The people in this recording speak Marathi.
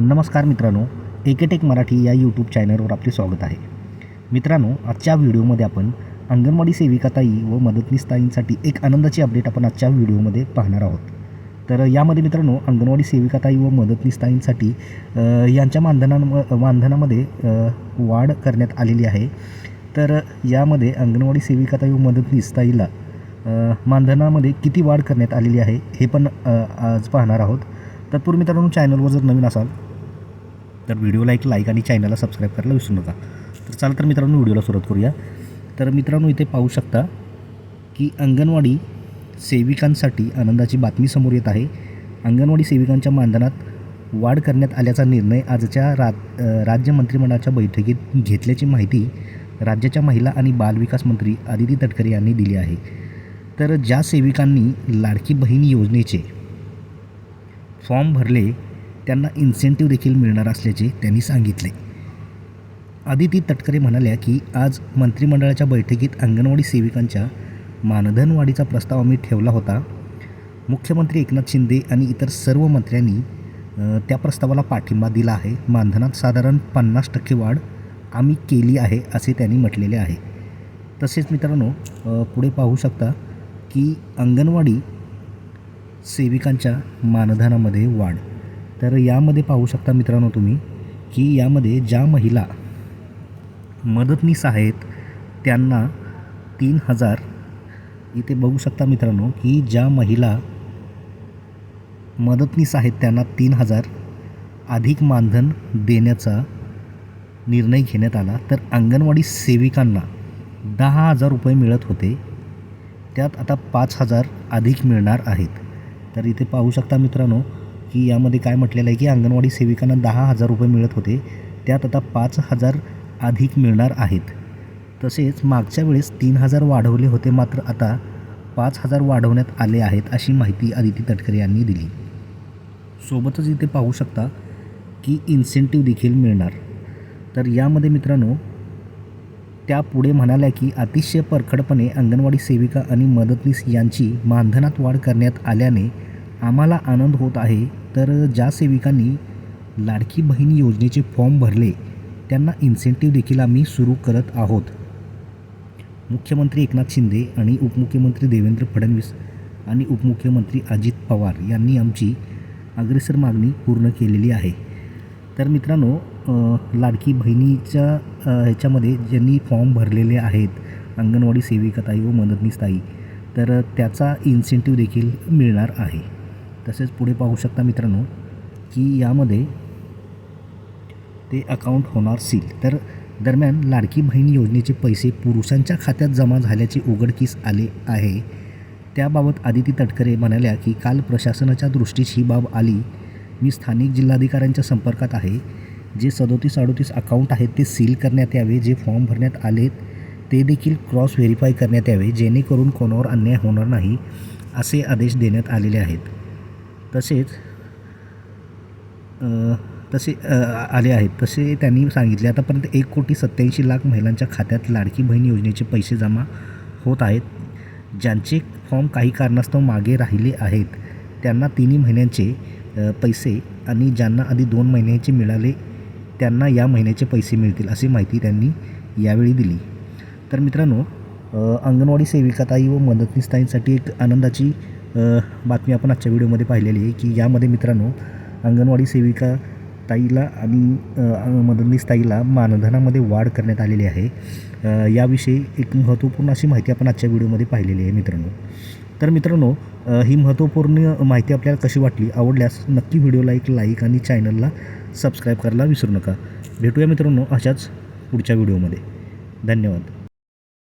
नमस्कार मित्रांनो एकेटेक मराठी या यूट्यूब चॅनलवर आपले स्वागत आहे. मित्रांनो आजच्या व्हिडिओमध्ये आपण अंगणवाडी सेविकाताई व मदतनीसताईंसाठी एक आनंदाची अपडेट आपण आजच्या व्हिडिओमध्ये पाहणार आहोत. तर यामध्ये मित्रांनो अंगणवाडी सेविकाताई व मदतनीसताईंसाठी यांच्या मानधना मानधनामध्ये वाढ करण्यात आलेली आहे. तर यामध्ये अंगणवाडी सेविकाताई व मदतनीसताईला मानधनामध्ये किती वाढ करण्यात आलेली आहे हे पण आज पाहणार आहोत. तत्पूर्वी मित्रांनो चॅनलवर जर नवीन असाल तर व्हिडिओला एक लाईक आणि चॅनलला सबस्क्राईब करायला विसरू नका. तर चला तर मित्रांनो व्हिडिओला सुरुवात करूया. तर मित्रांनो इथे पाहू शकता की अंगणवाडी सेविकांसाठी आनंदाची बातमी समोर येत आहे. अंगणवाडी सेविकांच्या मानधनात वाढ करण्यात आल्याचा निर्णय आजच्या रा राज्य मंत्रिमंडळाच्या बैठकीत घेतल्याची माहिती राज्याच्या महिला आणि बालविकास मंत्री आदिती तटकरे यांनी दिली आहे. तर ज्या सेविकांनी लाडकी बहीण योजनेचे फॉर्म भरले त्यांना इन्सेंटिव्ह देखील मिळणार असल्याचे त्यांनी सांगितले. आदिती तटकरे म्हणाल्या की आज मंत्रिमंडळाच्या बैठकीत अंगणवाडी सेविकांच्या मानधनवाढीचा प्रस्ताव आम्ही ठेवला होता. मुख्यमंत्री एकनाथ शिंदे आणि इतर सर्व मंत्र्यांनी त्या प्रस्तावाला पाठिंबा दिला आहे. मानधनात साधारण पन्नास टक्के वाढ आम्ही केली आहे असे त्यांनी म्हटलेले आहे. तसेच मित्रांनो पुढे पाहू शकता की अंगणवाडी सेविकांच्या मानधनामध्ये वाढ तर यामध्ये पाहू शकता मित्रांनो तुम्ही की यामध्ये ज्या महिला मदतनीस आहेत त्यांना तीन हजार इथे बघू शकता मित्रांनो की ज्या महिला मदतनीस आहेत त्यांना तीन हजार अधिक मानधन देण्याचा निर्णय घेण्यात आला. तर अंगणवाडी सेविकांना दहा हजार रुपये मिळत होते. त्यात आता पाच हजार अधिक मिळणार आहेत. तर इथे पाहू शकता मित्रांनो की यामध्ये काय म्हटलेलं आहे की अंगणवाडी सेविकांना दहा हजार रुपये मिळत होते. त्यात आता पाच हजार अधिक मिळणार आहेत. तसेच मागच्या वेळेस तीन हजार वाढवले होते मात्र आता पाच हजार वाढवण्यात आले आहेत अशी माहिती आदिती तटकरे यांनी दिली. सोबतच इथे पाहू शकता की इन्सेंटिव्ह देखील मिळणार. तर यामध्ये मित्रांनो त्या पुढे म्हणाल्या की अतिशय परखडपणे अंगणवाडी सेविका आणि मदतनीस यांची मानधनात वाढ करण्यात आल्याने आम्हाला आनंद होत आहे तर ज्या सेविकांनी लाडकी बहीण योजनेचे फॉर्म भरले त्यांना इन्सेंटिव्ह देखील आम्ही सुरू करत आहोत. मुख्यमंत्री एकनाथ शिंदे आणि उपमुख्यमंत्री देवेंद्र फडणवीस आणि उपमुख्यमंत्री अजित पवार यांनी आमची अग्रेसर मागणी पूर्ण केलेली आहे. तर मित्रांनो लाडकी बहिणीच्या ह्याच्यामध्ये ज्यांनी फॉर्म भरलेले आहेत अंगणवाडी सेविकाताई व मदतनीस ताई तर त्याचा इन्सेंटिव्ह देखील मिळणार आहे. तसेच पुढे पाहू शकता मित्रांनो की यामध्ये ते अकाउंट होणार सील तर दरम्यान लाडकी बहीण योजनेचे पैसे पुरुषांच्या खात्यात जमा झाल्याचे उघडकीस आले आहे. त्याबाबत आदिती तटकरे म्हणाल्या की काल प्रशासनाच्या दृष्टीस ही बाब आली. मी स्थानिक जिल्हाधिकाऱ्यांच्या संपर्कात आहे. जे सदोतीस अडोतीस अकाउंट आहेत ते सील करण्यात यावे जे फॉर्म भरण्यात आलेत ते देखील क्रॉस व्हेरीफाय करण्यात यावे जेणेकरून कोणावर अन्याय होणार नाही असे आदेश देण्यात आलेले आहेत. तसेच तसे आले आहेत. तसे त्यांनी सांगितले. आतापर्यंत एक कोटी सत्याऐंशी लाख महिलांच्या खात्यात लाडकी बहीण योजनेचे पैसे जमा होत आहेत. ज्यांचे फॉर्म काही कारणास्तव मागे राहिले आहेत. त्यांना तिन्ही महिन्यांचे पैसे आणि ज्यांना आधी दोन महिन्याचे मिळाले त्यांना या महिन्याचे पैसे मिळतील अशी माहिती त्यांनी यावेळी दिली. तर मित्रांनो अंगणवाडी सेविकाताई व मदतनीसताईंसाठी एक आनंदाची बातमी आपण आजच्या व्हिडिओमध्ये पाहिलेली आहे की यामध्ये मित्रांनो अंगणवाडी सेविका ताईला आणि अ, मदतनीस ताईला मानधनामध्ये वाढ करण्यात आलेली आहे. याविषयी एक महत्त्वपूर्ण अशी माहिती आपण आजच्या व्हिडिओमध्ये पाहिलेली आहे मित्रांनो. तर मित्रांनो ही महत्त्वपूर्ण माहिती आपल्याला कशी वाटली आवडल्यास नक्की व्हिडिओला एक लाईक आणि चॅनलला सबस्क्राईब करायला विसरू नका. भेटूया मित्रांनो अशाच पुढच्या व्हिडिओमध्ये. धन्यवाद.